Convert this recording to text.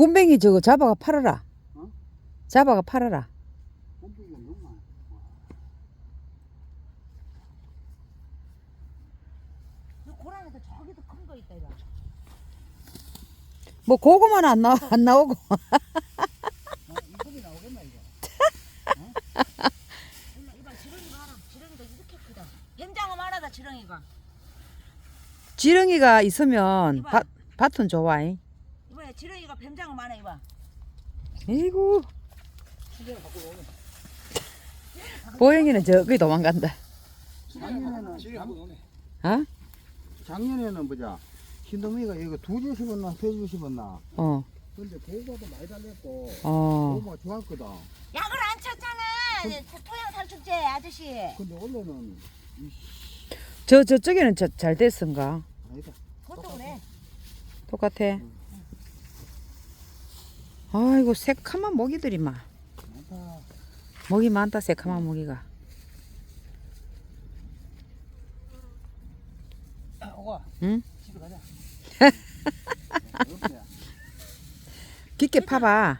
굼벵이 저거 잡아가 팔아라. 어? 잡아가 팔아라. 곰팡이가 너무 많아. 고랑에도 저기도 큰 거 있다 이거. 뭐 고구마는 안 나, 안 나오고. 어, 나오겠나 이거? 이거 지렁이가 하나. 지렁이도 이렇게 크다. 뱀장어 많아다 지렁이가. 지렁이가 있으면 이봐. 밭, 밭은 좋아. 잉. 이번에 지렁이가 뱀장어 많아 이봐. 오네. 보영이는 저기 도망간다. 작년에는 작, 어? 작년에는 뭐자 흰둥이가 이거 두 줄 씹었나 세 줄 씹었나. 어. 근데 고구마도 많이 달렸고 어. 고구마 좋았거든. 약을 안 쳤잖아. 토양 살충제 아저씨. 근데 원래는 저 저쪽에는 저, 잘 됐은가? 아니다. 그것도 그래. 똑같아. 아이고 새카만 모기들이 막. 모기 많다 새카만 모기가. 오가 응? 집에 가자. 깊게 파봐.